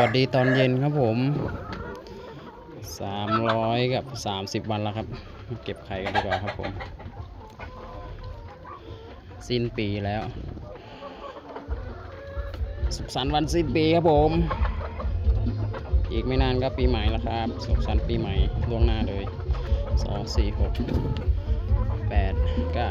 วัสดีตอนเย็นครับผมสามร้อยกับสามสิบวันแล้วครับ เก็บไข่กันดีกว่าครับผม สิ้นปีแล้ว สุขสันต์วันสิ้นปีครับผม อีกไม่นานก็ปีใหม่แล้วครับ สุขสันต์ปีใหม่ล่วงหน้าเลยสองสี่หกแปดเก้า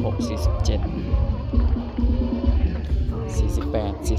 สี่สิบหกสี่สิบเจ็ดสี่สิบแปดสี่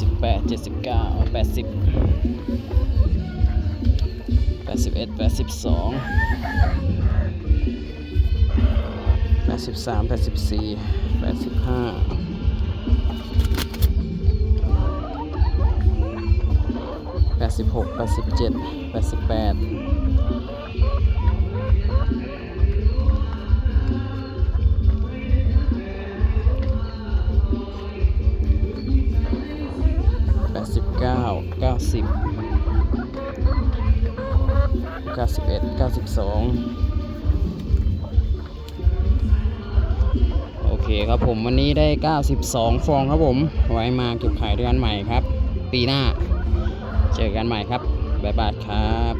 สิบแปดเจ็ดสิบเก้าแปดสิบแปดสิบเอ็ดแปดสิบสองแปดสิบสามแปดสิบสี่แปดสิบห้าแปดสิบหกแปดสิบเจ็ดแปดสิบแปด 91 92 โอเคครับผมวันนี้ได้ 92 ฟองครับผม ไว้มาเก็บขายเดือนใหม่ครับ ปีหน้า เจอกันใหม่ครับ บ๊ายบายครับ